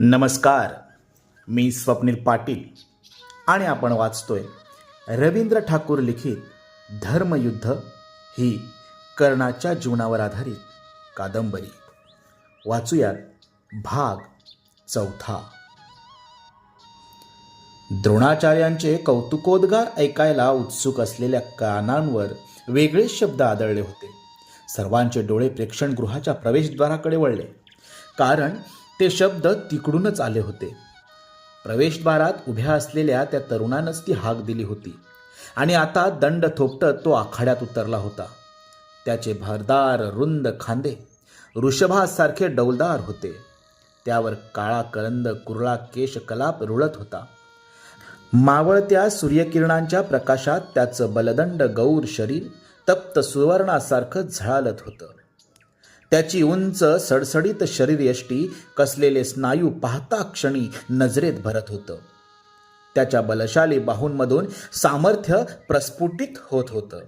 नमस्कार. मी स्वप्नील पाटील आणि आपण वाचतोय रवींद्र ठाकूर लिखित धर्मयुद्ध ही कर्णाच्या जीवनावर आधारित कादंबरी. वाचूयात भाग चौथा. द्रोणाचार्यांचे कौतुकोद्गार ऐकायला उत्सुक असलेल्या कानांवर वेगळे शब्द आदळले होते. सर्वांचे डोळे प्रेक्षणगृहाच्या प्रवेशद्वाराकडे वळले. कारण ते शब्द तिकडूनच आले होते. प्रवेशद्वारात उभ्या असलेल्या त्या तरुणानंच ती हाक दिली होती आणि आता दंड थोपटत तो आखाड्यात उतरला होता. त्याचे भरदार रुंद खांदे वृषभासारखे डौलदार होते. त्यावर काळा करंद कुरळा केशकलाप रुळत होता. मावळत्या सूर्यकिरणांच्या प्रकाशात त्याचं बलदंड गौर शरीर तप्त सुवर्णासारखं झळालत होतं. त्याची उंच सडसडीत शरीरयष्टी कसलेले स्नायू पाहता क्षणी नजरेत भरत होतं. त्याच्या बलशाली बाहूंमधून सामर्थ्य प्रस्फुटित होत होतं.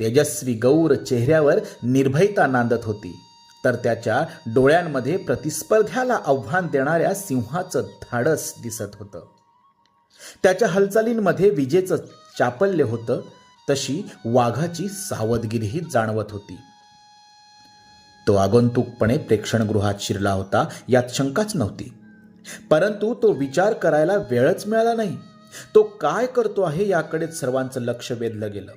तेजस्वी गौर चेहऱ्यावर निर्भयता नांदत होती. तर त्याच्या डोळ्यांमध्ये प्रतिस्पर्ध्याला आव्हान देणाऱ्या सिंहाचं धाडस दिसत होतं. त्याच्या हालचालींमध्ये विजेचं चापल्य होतं तशी वाघाची सावधगिरीही जाणवत होती. तो आगंतुकपणे प्रेक्षणगृहात शिरला होता यात शंकाच नव्हती. परंतु तो विचार करायला वेळच मिळाला नाही. तो काय करतो आहे याकडेच सर्वांचं लक्ष वेधलं गेलं.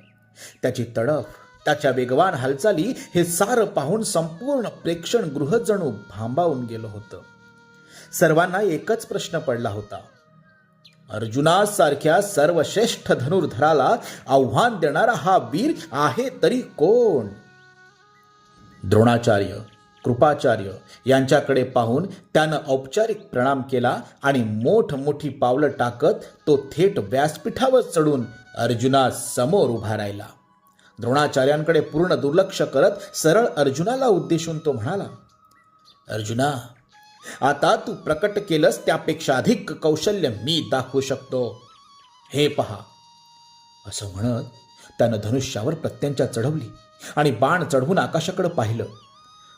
त्याची तडफ त्याच्या वेगवान हालचाली हे सारं पाहून संपूर्ण प्रेक्षणगृह जणू भांबावून गेलं होतं. सर्वांना एकच प्रश्न पडला होता. अर्जुनासारख्या सर्वश्रेष्ठ धनुर्धराला आव्हान देणारा हा वीर आहे तरी कोण? द्रोणाचार्य कृपाचार्य यांच्याकडे पाहून त्यानं औपचारिक प्रणाम केला आणि मोठ मोठी पावलं टाकत तो थेट व्यासपीठावर चढून अर्जुना समोर उभा राहिला. द्रोणाचार्यांकडे पूर्ण दुर्लक्ष करत सरळ अर्जुनाला उद्देशून तो म्हणाला अर्जुना आता तू प्रकट केलंस त्यापेक्षा अधिक कौशल्य मी दाखवू शकतो. हे पहा. असं म्हणत त्यानं धनुष्यावर प्रत्यंचा चढवली. आणि बाण चढवून आकाशाकडे पाहिलं.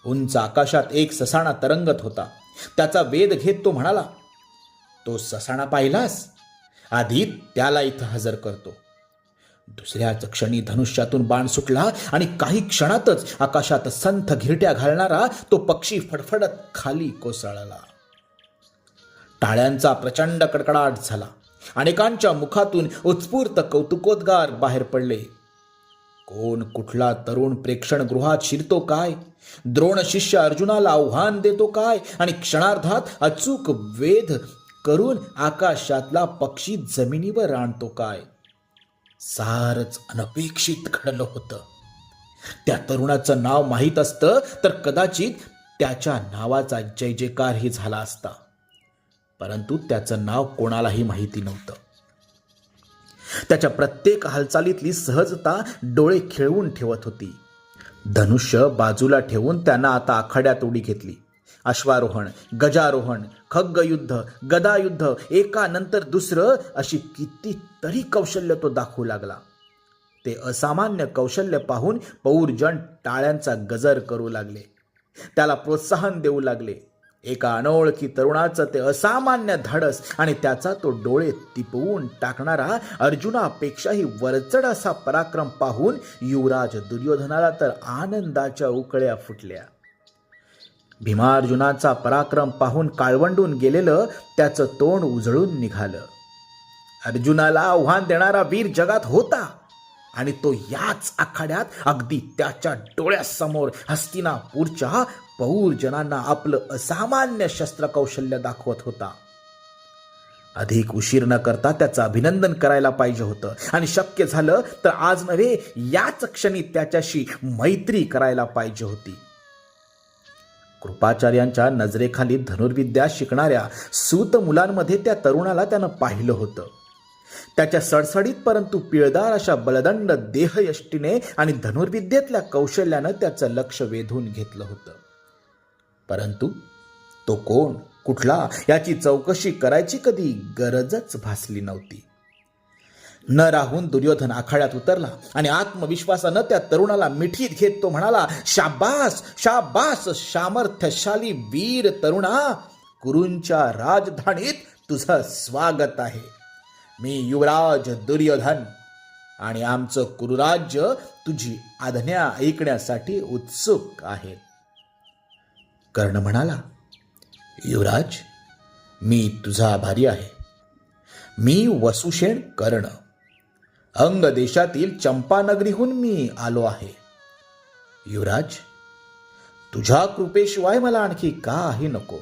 उंच आकाशात एक ससाणा तरंगत होता. त्याचा वेध घेत तो म्हणाला तो ससाणा पाहिलास? आधी त्याला इथं हजर करतो. दुसऱ्याच क्षणी धनुष्यातून बाण सुटला आणि काही क्षणातच आकाशात संथ घिरट्या घालणारा तो पक्षी फडफडत खाली कोसळला. टाळ्यांचा प्रचंड कडकडाट झाला. अनेकांच्या मुखातून उत्स्फूर्त कौतुकोद्गार बाहेर पडले. कोण कुठला तरुण प्रेक्षणगृहात शिरतो काय? द्रोण शिष्य अर्जुनाला आव्हान देतो काय? आणि क्षणार्धात अचूक वेध करून आकाशातला पक्षी जमिनीवर आणतो काय? सारच अनपेक्षित घडलं होतं. त्या तरुणाचं नाव माहीत असतं तर कदाचित त्याच्या नावाचा जय जयकारही झाला असता. परंतु त्याचं नाव कोणालाही माहिती नव्हतं. त्याच्या प्रत्येक हालचालीतली सहजता डोळे खिळवून ठेवत होती. धनुष्य बाजूला ठेवून त्यांना आता आखाड्यात उडी घेतली. अश्वारोहण गजारोहण खग्गयुद्ध गदायुद्ध एकानंतर दुसरं अशी कितीतरी कौशल्य तो दाखवू लागला. ते असामान्य कौशल्य पाहून पौरजन टाळ्यांचा गजर करू लागले. त्याला प्रोत्साहन देऊ लागले. एका अनोळखी तरुणाचं ते असामान्य धाडस आणि त्याचा तो डोळे तिपवून टाकणारा अर्जुनापेक्षाही वरचड असा पराक्रम पाहून युवराज दुर्योधनाला तर आनंदाच्या उकळ्या फुटल्या. भीमार्जुनाचा पराक्रम पाहून काळवंडून गेलेलं त्याचं तोंड उजळून निघालं. अर्जुनाला आव्हान देणारा वीर जगात होता आणि तो याच आखाड्यात अगदी त्याच्या डोळ्यासमोर हस्तिनापूरच्या पौरजनांना आपलं असामान्य शस्त्रकौशल्य दाखवत होता. अधिक उशीर न करता त्याचं अभिनंदन करायला पाहिजे होतं. आणि शक्य झालं तर आज नव्हे याच क्षणी त्याच्याशी मैत्री करायला पाहिजे होती. कृपाचार्यांच्या नजरेखाली धनुर्विद्या शिकणाऱ्या सूत मुलांमध्ये त्या तरुणाला त्यानं पाहिलं होतं. त्याच्या सडसडीत परंतु पिळदार अशा बलदंड देहयष्टीने आणि धनुर्विद्येतल्या कौशल्यानं त्याचं लक्ष वेधून घेतलं होतं. परंतु तो कोण कुठला याची चौकशी करायची कधी गरजच भासली नव्हती. न राहून दुर्योधन आखाड्यात उतरला आणि आत्मविश्वासानं त्या तरुणाला मिठीत घेत तो म्हणाला शाबास शाबास सामर्थ्यशाली वीर तरुणा कुरूंच्या राजधानीत तुझं स्वागत आहे. मी युवराज दुर्योधन आणि आमचं कुरुराज्य तुझी आज्ञा ऐकण्यासाठी उत्सुक आहे. कर्ण म्हणाला युवराज मी तुझा आभारी आहे. मी वसुषेण कर्ण. अंग देशातील चंपानगरीहून मी आलो आहे. युवराज तुझ्या कृपेशिवाय मला आणखी काही नको.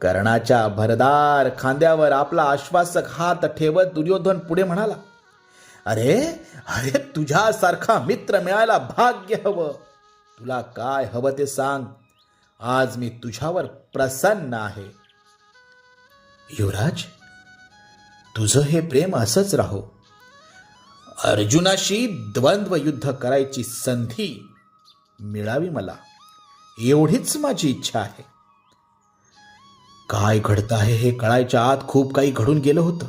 कर्णाच्या भरदार खांद्यावर आपला आश्वासक हात ठेवत दुर्योधन पुढे म्हणाला अरे अरे तुझ्यासारखा मित्र मिळायला भाग्य हवं. तुला काय हवं ते सांग. आज मी तुझ्यावर प्रसन्न आहे. युवराज तुझं हे प्रेम असंच राहो. अर्जुनाशी द्वंद्व युद्ध करायची संधी मिळावी मला. एवढीच माझी इच्छा आहे. काय घडतं आहे हे कळायच्या आत खूप काही घडून गेलं होतं.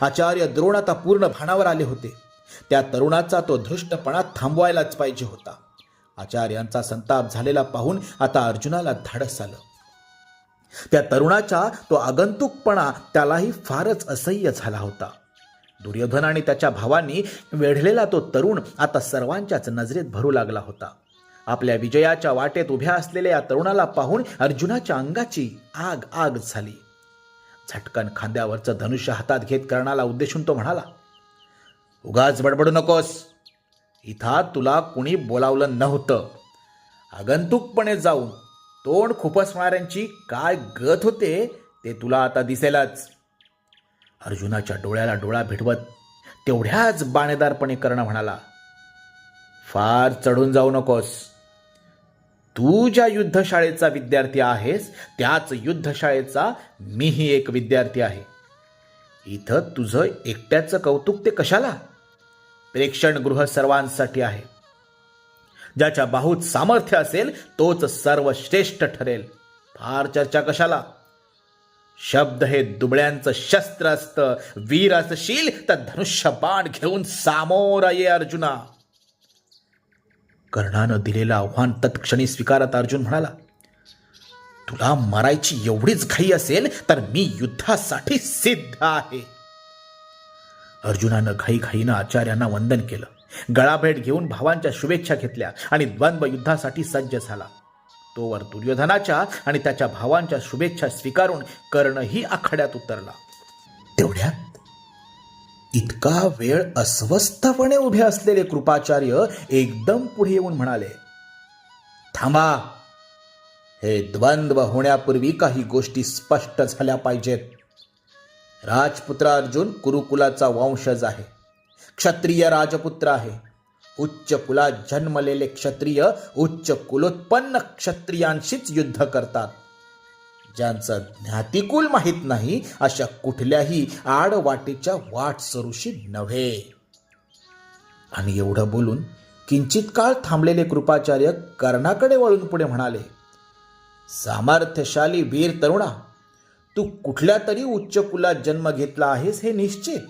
आचार्य द्रोण आता पूर्ण भाणावर आले होते. त्या तरुणाचा तो धृष्टपणा थांबवायलाच पाहिजे होता. आचार्यांचा संताप झालेला पाहून आता अर्जुनाला धाडस आलं. त्या तरुणाचा तो आगंतुकपणा त्यालाही फारच असह्य झाला होता. दुर्योधन आणि त्याच्या भावांनी वेढलेला तो तरुण आता सर्वांच्याच नजरेत भरू लागला होता. आपल्या विजयाच्या वाटेत उभ्या असलेल्या या तरुणाला पाहून अर्जुनाच्या अंगाची आग आग झाली. झटकन खांद्यावरचं धनुष्य हातात घेत कर्णाला उद्देशून तो म्हणाला उगाच बडबडू नकोस. इथं तुला कुणी बोलावलं नव्हतं. आगंतुकपणे जाऊन तोंड खुपसणाऱ्यांची काय गत होते ते तुला आता दिसेलच. अर्जुनाच्या डोळ्याला डोळा भिडवत तेवढ्याच बाणेदारपणे कर्ण म्हणाला फार चढून जाऊ नकोस. तू ज्या युद्धशाळेचा विद्यार्थी आहेस त्याच युद्धशाळेचा मीही एक विद्यार्थी आहे. इथं तुझं एकट्याचं कौतुक ते कशाला? प्रेक्षणगृह सर्वांसाठी आहे. ज्याच्या बाहूत सामर्थ्य असेल तोच सर्वश्रेष्ठ ठरेल. फार चर्चा कशाला? शब्द हे दुबळ्यांचं शस्त्र असतं. वीर असशील तर धनुष्य बाण घेऊन सामोरा ये अर्जुना. कर्णानं दिलेलं आव्हान तत्क्षणी स्वीकारत अर्जुन म्हणाला तुला मरायची एवढीच घाई असेल तर मी युद्धासाठी सिद्ध आहे. अर्जुनानं घाईघाईनं आचार्यांना वंदन केलं. गळाभेट घेऊन भावांच्या शुभेच्छा घेतल्या आणि द्वंद्व युद्धासाठी सज्ज झाला. तोवर दुर्योधनाच्या आणि त्याच्या भावांच्या शुभेच्छा स्वीकारून कर्णही आखाड्यात उतरला. तेवढ्यात इतका वेळ अस्वस्थपणे उभे असलेले कृपाचार्य एकदम पुढे येऊन म्हणाले थांबा. हे द्वंद्व होण्यापूर्वी काही गोष्टी स्पष्ट झाल्या पाहिजेत. राजपुत्र अर्जुन कुरुकुलाचा वंशज आहे. क्षत्रिय राजपुत्र आहे. उच्च कुलात जन्मलेले क्षत्रिय उच्च कुलोत्पन्न क्षत्रियांशीच युद्ध करतात. ज्यांचं ज्ञातिकुल माहीत नाही अशा कुठल्याही आडवाटेच्या वाटसरूशी नव्हे. आणि एवढं बोलून किंचित काळ थांबलेले कृपाचार्य कर्णाकडे वळून पुढे म्हणाले सामर्थ्यशाली वीर तरुणा तू कुठल्या तरी उच्च कुलात जन्म घेतला आहेस हे निश्चित.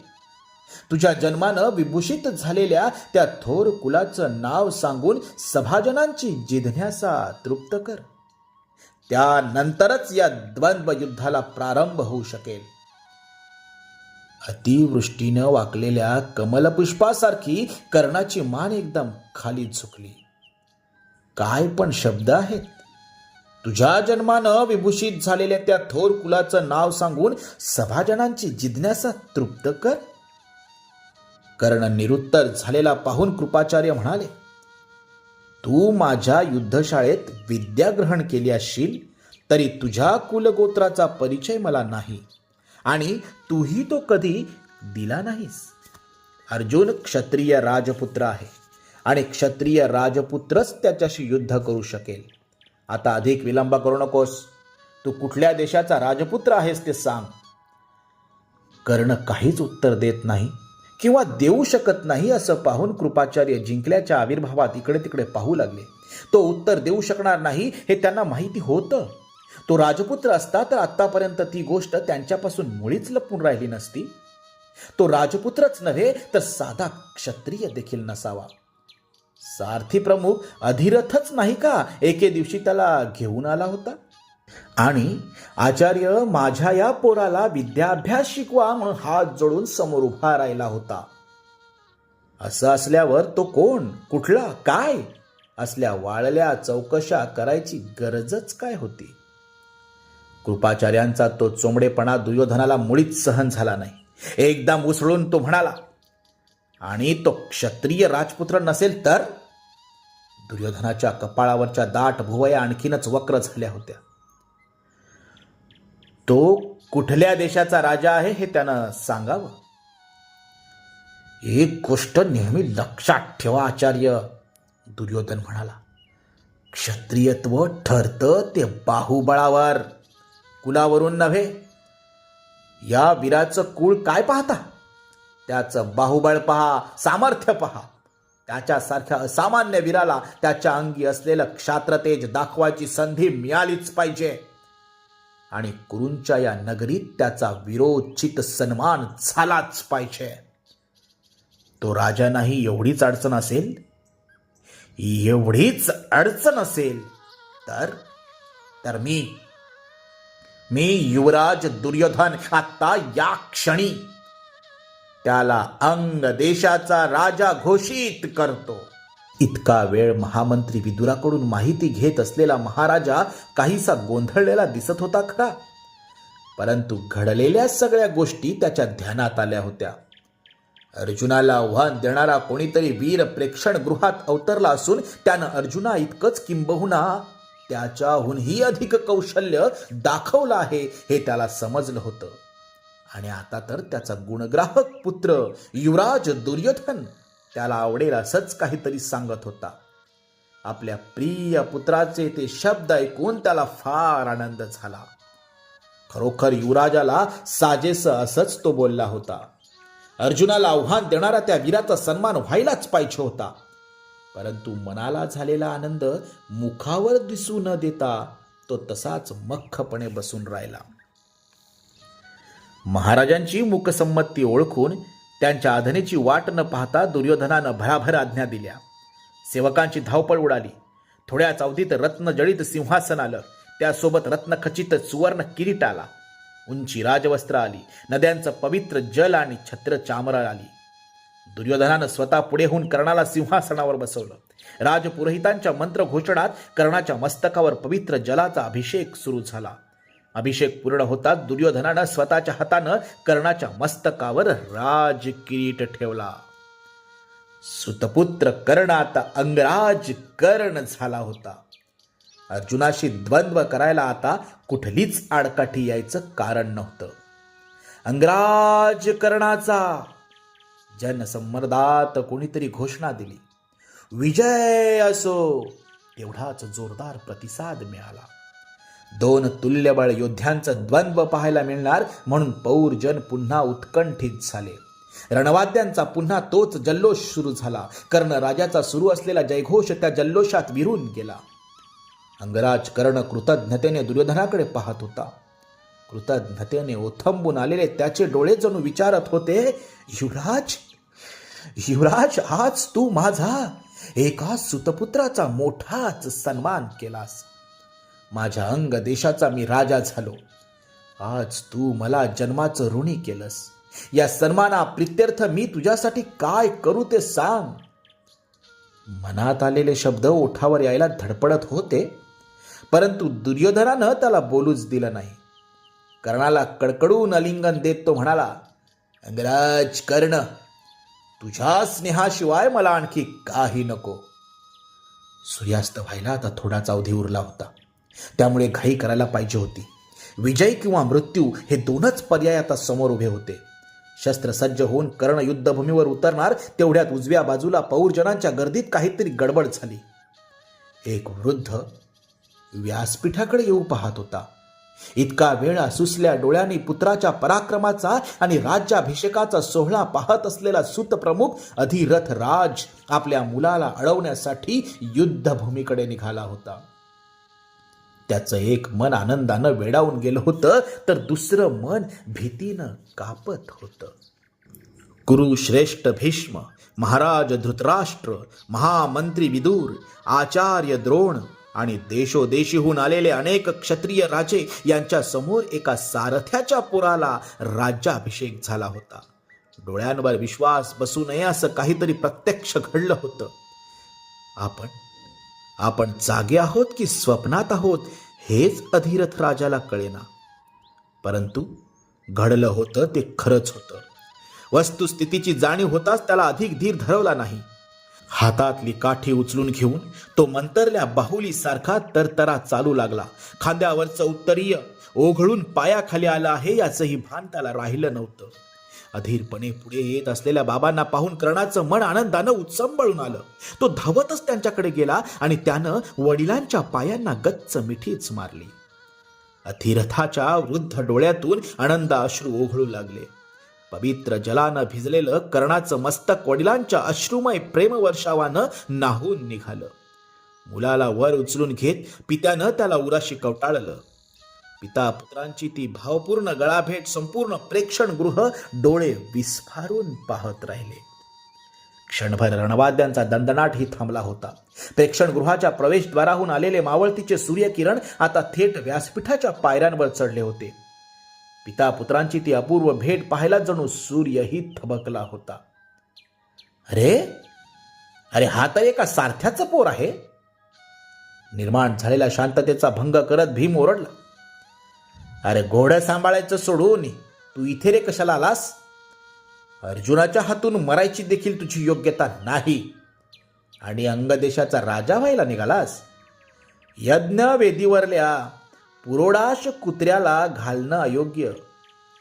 तुझ्या जन्मानं विभूषित झालेल्या त्या थोर कुलाचं नाव सांगून सभाजनांची जिज्ञासा तृप्त कर. त्यानंतरच या द्वंद्व युद्धाला प्रारंभ होऊ शकेल. अतिवृष्टीनं वाकलेल्या कमलपुष्पासारखी कर्णाची मान एकदम खाली झुकली. काय पण शब्द आहेत. तुझ्या जन्मानं विभूषित झालेल्या त्या थोर कुलाचं नाव सांगून सभाजनांची जिज्ञासा तृप्त कर. कर्ण निरुत्तर झालेला पाहून कृपाचार्य म्हणाले तू माझ्या युद्धशाळेत विद्या ग्रहण केली असशील तरी तुझ्या कुलगोत्राचा परिचय मला नाही आणि तूही तो कधी दिला नाहीस. अर्जुन क्षत्रिय राजपुत्र आहे आणि क्षत्रिय राजपुत्रच त्याच्याशी युद्ध करू शकेल. आता अधिक विलंब करू नकोस. तू कुठल्या देशाचा राजपुत्र आहेस ते सांग. कर्ण काहीच उत्तर देत नाही किंवा देऊ शकत नाही असं पाहून कृपाचार्य जिंकल्याच्या आविर्भावात इकडे तिकडे पाहू लागले. तो उत्तर देऊ शकणार नाही हे त्यांना माहिती होतं. तो राजपुत्र असता तर आत्तापर्यंत ती गोष्ट त्यांच्यापासून मुळीच लपून राहिली नसती. तो राजपुत्रच नव्हे तर साधा क्षत्रिय देखील नसावा. सारथी प्रमुख अधिरथच नाही का? एके दिवशी त्याला घेऊन आला होता. आणि आचार्य माझ्या या पोराला विद्याभ्यास शिकवा म्हणून हात जोडून समोर उभा राहिला होता. असं असल्यावर तो कोण? कुठला? काय? असल्या वाळल्या चौकशा करायची गरजच काय होती? कृपाचार्यांचा तो चोंबडेपणा दुर्योधनाला मुळीच सहन झाला नाही. एकदम उसळून तो म्हणाला आणि तो क्षत्रिय राजपुत्र नसेल तर दुर्योधनाच्या कपाळावरच्या दाट भुवया आणखीनच वक्र झाल्या होत्या. तो कुठल्या देशाचा राजा आहे हे त्यानं सांगावं? एक गोष्ट नेहमी लक्षात ठेवा आचार्य दुर्योधन म्हणाला. क्षत्रियत्व ठरतं ते बाहुबळावर कुलावरून नव्हे. या वीराचं कुळ काय पाहता? त्याचं बाहुबळ पहा सामर्थ्य पहा. त्याच्यासारख्या असामान्य वीराला त्याच्या अंगी असलेलं क्षात्रतेज दाखवायची संधी मिळालीच पाहिजे. आणि कुरूंच्या या नगरीत त्याचा विरोचित सन्मान झालाच पाहिजे. तो राजा नाही एवढीच अडचण असेल? एवढीच अडचण असेल? तर तर मी मी युवराज दुर्योधन आता या क्षणी त्याला अंग देशाचा राजा घोषित करतो. इतका वेळ महामंत्री विदुराकडून माहिती घेत असलेला महाराजा काहीसा गोंधळलेला दिसत होता खरा. परंतु घडलेल्या सगळ्या गोष्टी त्याच्या ध्यानात आल्या होत्या. अर्जुनाला आव्हान देणारा कोणीतरी वीर प्रेक्षण गृहात अवतरला असून त्यानं अर्जुना इतकंच किंबहुना त्याच्याहूनही अधिक कौशल्य दाखवलं आहे हे त्याला समजलं होतं. आणि आता तर त्याचा गुणग्राहक पुत्र युवराज दुर्योधन त्याला आवडेल असंच काहीतरी सांगत होता. आपल्या प्रिय पुत्राचे ते शब्द ऐकून त्याला फार आनंद झाला. खरोखर युवराजाला साजेस असंच तो बोलला होता. अर्जुनाला आव्हान देणारा त्या वीराचा सन्मान व्हायलाच पाहिजे होता. परंतु मनाला झालेला आनंद मुखावर दिसू न देता तो तसाच मख्खपणे बसून राहिला. महाराजांची मुकसंमती ओळखून त्यांच्या आधनेची वाट न पाहता दुर्योधनानं भराभर आज्ञा दिल्या. सेवकांची धावपळ उडाली. थोड्याच अवधीत रत्नजडित सिंहासन आलं त्यासोबत रत्नखचित सुवर्ण किरीट आला उंची राजवस्त्र आली. नद्यांचं पवित्र जल आणि छत्र चामरळ आली. दुर्योधनानं स्वतः पुढे होऊन कर्णाला सिंहासनावर बसवलं. राजपुरोहितांच्या मंत्रघोषणात कर्णाच्या मस्तकावर पवित्र जलाचा अभिषेक सुरू झाला. अभिषेक पूर्ण होताच दुर्योधनानं स्वतःच्या हातानं कर्णाच्या मस्तकावर राज किरीट ठेवला. सुतपुत्र कर्ण आता अंगराज कर्ण झाला होता. अर्जुनाशी द्वंद्व करायला आता कुठलीच आडकाठी यायचं कारण नव्हतं. अंगराज कर्णाचा जनसंमर्दात कोणीतरी घोषणा दिली. विजय असो तेवढाच जोरदार प्रतिसाद मिळाला. दोन तुल्यबळ योद्ध्यांचं द्वंद्व पाहायला मिळणार म्हणून पौरजन पुन्हा उत्कंठित झाले. रणवाद्यांचा पुन्हा तोच जल्लोष सुरू झाला. कर्ण राजाचा सुरू असलेला जयघोष त्या जल्लोषात विरून गेला. अंगराज कर्ण कृतज्ञतेने दुर्योधनाकडे पाहत होता. कृतज्ञतेने ओथंबून आलेले त्याचे डोळे जणू विचारत होते युवराज युवराज आज तू माझा एका सुतपुत्राचा मोठाच सन्मान केलास. माझ्या अंग देशाचा मी राजा झालो. आज तू मला जन्माचं ऋणी केलंस. या सन्माना प्रित्यर्थ मी तुझ्यासाठी काय करू ते सांग. मनात आलेले शब्द ओठावर यायला धडपडत होते परंतु दुर्योधनानं त्याला बोलूच दिलं नाही. कर्णाला कडकडून अलिंगन देत तो म्हणाला अंगराज कर्ण तुझ्या स्नेहाशिवाय मला आणखी काही नको. सूर्यास्त व्हायला आता थोडाच अवधी उरला होता. त्यामुळे घाई करायला पाहिजे होती. विजय किंवा मृत्यू हे दोनच पर्याय आता समोर उभे होते. शस्त्रसज्ज होऊन कर्ण युद्धभूमीवर उतरणार तेवढ्यात उजव्या बाजूला पौरजनांच्या गर्दीत काहीतरी गडबड झाली. एक वृद्ध व्यासपीठाकडे येऊ पाहत होता. इतका वेळ सुसल्या डोळ्यांनी पुत्राच्या पराक्रमाचा आणि राज्याभिषेकाचा सोहळा पाहत असलेला सुतप्रमुख अधिरथ राज आपल्या मुलाला अडवण्यासाठी युद्धभूमीकडे निघाला होता. त्याचं एक मन आनंदानं वेडावून गेलं होतं तर दुसरं मन भीतीनं कापत होतं. कुरुश्रेष्ठ भीष्म महाराज धृतराष्ट्र महामंत्री विदूर आचार्य द्रोण आणि देशोदेशीहून आलेले अनेक क्षत्रिय राजे यांच्या समोर एका सारथ्याच्या पुराला राज्याभिषेक झाला होता. डोळ्यांवर विश्वास बसू नये असं काहीतरी प्रत्यक्ष घडलं होतं. आपण आपण जागे आहोत की स्वप्नात आहोत हेच अधिरथ राजाला कळेना. परंतु घडलं होतं ते खरंच होतं. वस्तुस्थितीची जाणीव होताच त्याला अधिक धीर धरवला नाही. हातातली काठी उचलून घेऊन तो मंतरल्या बाहुलीसारखा तरतरा चालू लागला. खांद्यावरचं उत्तरीय ओघळून पायाखाली आलं आहे याचंही भान त्याला राहिलं नव्हतं. अधीरपणे पुढे येत असलेल्या बाबांना पाहून कर्णाचं मन आनंदानं उत्संबळून आलं. तो धावतच त्यांच्याकडे गेला आणि त्यानं वडिलांच्या पायांना गच्च मिठीच मारली. अथिरथाच्या वृद्ध डोळ्यातून आनंद अश्रू ओघळू लागले. पवित्र जलानं भिजलेलं कर्णाचं मस्तक वडिलांच्या अश्रुमय प्रेमवर्षावानं नाहून निघालं. मुलाला वर उचलून घेत पित्यानं त्याला उराशी कवटाळलं. पिता पुत्रांची ती भावपूर्ण गळाभेट संपूर्ण प्रेक्षणगृह डोळे विस्फारून पाहत राहिले. क्षणभर रणवाद्यांचा दंदनाटही थांबला होता. प्रेक्षणगृहाच्या प्रवेशद्वाराहून आलेले मावळतीचे सूर्यकिरण आता थेट व्यासपीठाच्या पायऱ्यांवर चढले होते. पिता पुत्रांची ती अपूर्व भेट पाहायला जणू सूर्यही थबकला होता. अरे? अरे हा तर एका सारथ्याचा पोर आहे. निर्माण झालेल्या शांततेचा भंग करत भीम ओरडला. अरे घोडं सांभाळायचं सोडून तू इथे रे कशाला आलास? अर्जुनाच्या हातून मरायची देखील तुझी योग्यता नाही. आणि अंगदेशाचा राजा व्हायला निघालास? यज्ञ वेदीवरल्या पुरोडाश कुत्र्याला घालणं अयोग्य.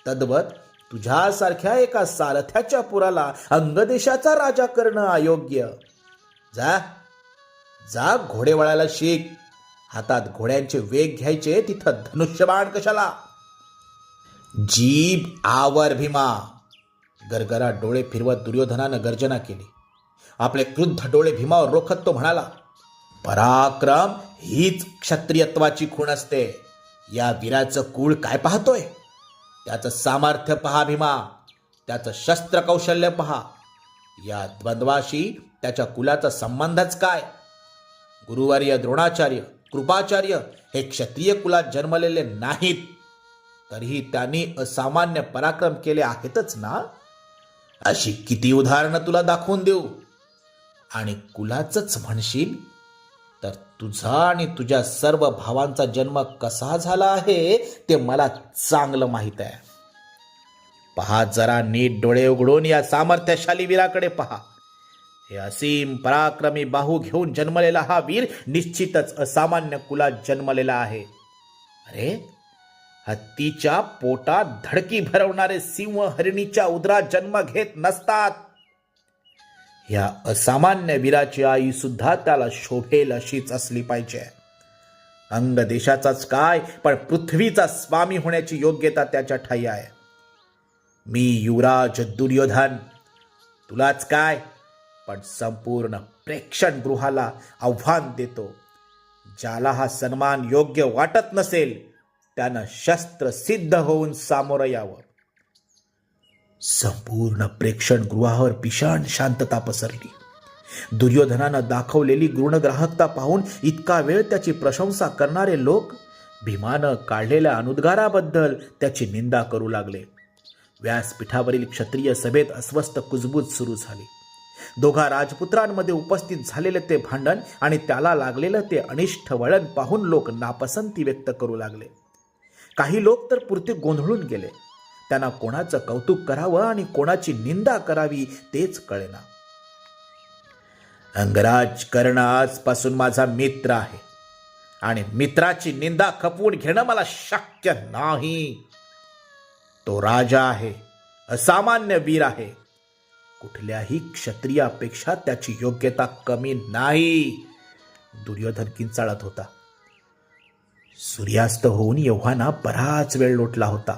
तद्वत तुझ्यासारख्या एका सारथ्याच्या पुराला अंगदेशाचा राजा करणं अयोग्य. जा जा घोडे शिक. हातात घोड्यांचे वेग घ्यायचे तिथं धनुष्यबाण कशाला? जीभ आवर भीमा. गरगरा डोळे फिरवत दुर्योधनानं गर्जना केली. आपले क्रुद्ध डोळे भीमावर रोखत तो म्हणाला पराक्रम हीच क्षत्रियत्वाची खूण असते. या वीराचं कुळ काय पाहतोय? त्याचं सामर्थ्य पहा भीमा. त्याचं शस्त्र कौशल्य पहा. या द्वंद्वाशी त्याच्या कुलाचा संबंधच काय? गुरुवार्य द्रोणाचार्य कृपाचार्य हे क्षत्रिय कुलात जन्मलेले नाहीत. तरीही त्यांनी असामान्य पराक्रम केले आहेतच ना? अशी किती उदाहरणं तुला दाखवून देऊ? आणि कुलाचंच म्हणशील? तर तुझा आणि तुझ्या सर्व भावांचा जन्म कसा झाला आहे ते मला चांगलं माहीत आहे. पहा जरा नीट डोळे उघडून या सामर्थ्यशाली वीराकडे पहा. हे असीम पराक्रमी बाहू घेऊन जन्मलेला हा वीर निश्चितच असामान्य कुलात जन्मलेला आहे. अरे हत्तीच्या पोटात धडकी भरवणारे सिंह हरिणीच्या उदरात जन्म घेत नसतात. या असामान्य वीराची आई सुद्धा त्याला शोभेल अशीच असली पाहिजे. अंग देशाचाच काय पण पृथ्वीचा स्वामी होण्याची योग्यता त्याच्या ठाई आहे. मी युवराज दुर्योधन तुलाच काय? पण संपूर्ण प्रेक्षणगृहाला आव्हान देतो. ज्याला हा सन्मान योग्य वाटत नसेल त्यानं शस्त्र सिद्ध होऊन सामोरं यावं. संपूर्ण प्रेक्षणगृहावर भीषण शांतता पसरली. दुर्योधनानं दाखवलेली गुणग्राहकता पाहून इतका वेळ त्याची प्रशंसा करणारे लोक भीमानं काढलेल्या अनुद्गाराबद्दल त्याची निंदा करू लागले. व्यासपीठावरील क्षत्रिय सभेत अस्वस्थ कुजबूज सुरू झाली. दोघा राजपुत्रांमध्ये उपस्थित झालेले ते भांडण आणि त्याला लागलेलं ते अनिष्ठ वळण पाहून लोक नापसंती व्यक्त करू लागले. काही लोक तर पुरते गोंधळून गेले. त्यांना कोणाचं कौतुक करावं आणि कोणाची निंदा करावी तेच कळेना. अंगराज कर्ण आजपासून माझा मित्र आहे आणि मित्राची निंदा खपवून घेणं मला शक्य नाही. तो राजा आहे असामान्य वीर आहे. कुठल्याही क्षत्रियापेक्षा त्याची योग्यता कमी नाही. दुर्योधन किंचाळत होता. सूर्यास्त होऊन एव्हाना बराच वेळ लोटला होता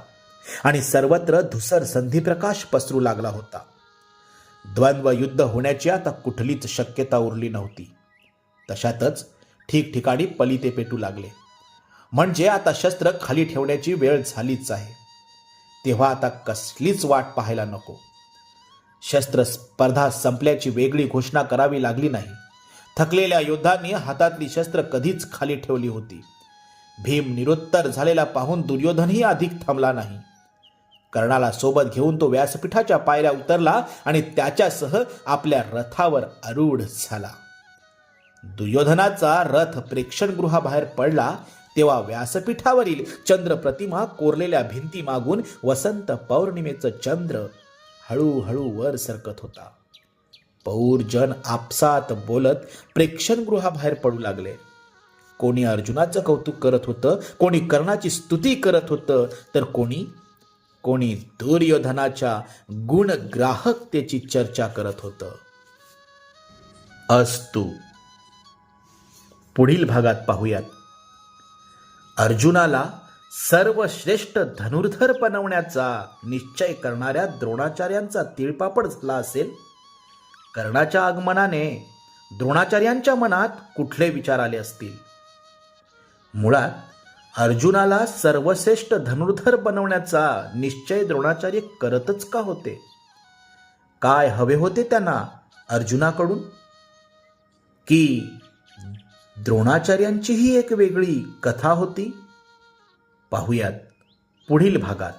आणि सर्वत्र धुसर संधिप्रकाश पसरू लागला होता. द्वंद्व युद्ध होण्याची आता कुठलीच शक्यता उरली नव्हती. तशातच ठिकठिकाणी पलिते पेटू लागले. म्हणजे आता शस्त्र खाली ठेवण्याची वेळ झालीच आहे. तेव्हा आता कसलीच वाट पाहायला नको. शस्त्र स्पर्धा संपल्याची वेगळी घोषणा करावी लागली नाही. थकलेल्या योद्धांनी हातातली शस्त्र कधीच खाली ठेवली होती. भीम निरुत्तर झालेला पाहून दुर्योधनही अधिक थांबला नाही. कर्णाला सोबत घेऊन तो व्यासपीठाच्या पायऱ्या उतरला आणि त्याच्यासह आपल्या रथावर आरूढ झाला. दुर्योधनाचा रथ प्रेक्षणगृहाबाहेर पडला तेव्हा व्यासपीठावरील चंद्र प्रतिमा कोरलेल्या भिंती मागून वसंत पौर्णिमेचं चंद्र हळूहळू वर सरकत होता. पौरजन आपसात बोलत प्रेक्षणगृहाबाहेर पडू लागले. कोणी अर्जुनाचं कौतुक करत होतं कोणी कर्णाची स्तुती करत होतं तर कोणी कोणी दुर्योधनाच्या गुणग्राहकतेची चर्चा करत होतं. अस्तु पुढील भागात पाहूयात. अर्जुनाला सर्वश्रेष्ठ धनुर्धर बनवण्याचा निश्चय करणाऱ्या द्रोणाचार्यांचा तिळपापड झाला असेल? कर्णाच्या आगमनाने द्रोणाचार्यांच्या मनात कुठले विचार आले असतील? मुळात अर्जुनाला सर्वश्रेष्ठ धनुर्धर बनवण्याचा निश्चय द्रोणाचार्य करतच का होते? काय हवे होते त्यांना अर्जुनाकडून? की द्रोणाचार्यांचीही एक वेगळी कथा होती? पाहुयात पुढील भागात.